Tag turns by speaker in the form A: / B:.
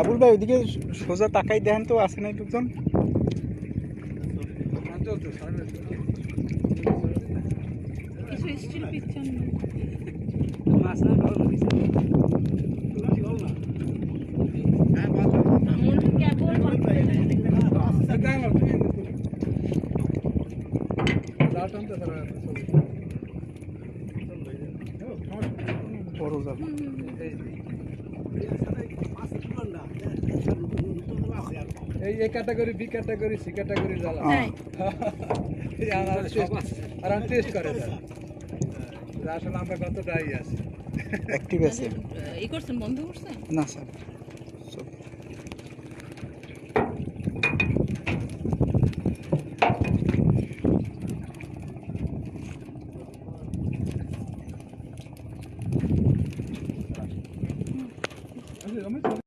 A: আবুল ভাই ওইদিকে সোজা তাকাই দেখেন তো আছে নাই একজন
B: কিছু স্টিল পিকচার
A: বড় যাবে
C: এই A category B category C category জ্বালা।
B: হ্যাঁ।
C: আর টেস্ট টেস্ট করে দেয় আসলে আমরা কতটাই আছে।
A: অ্যাক্টিভ আছে
B: ই করছেন বন্ধ করছেন?
A: না স্যার।
C: Masih.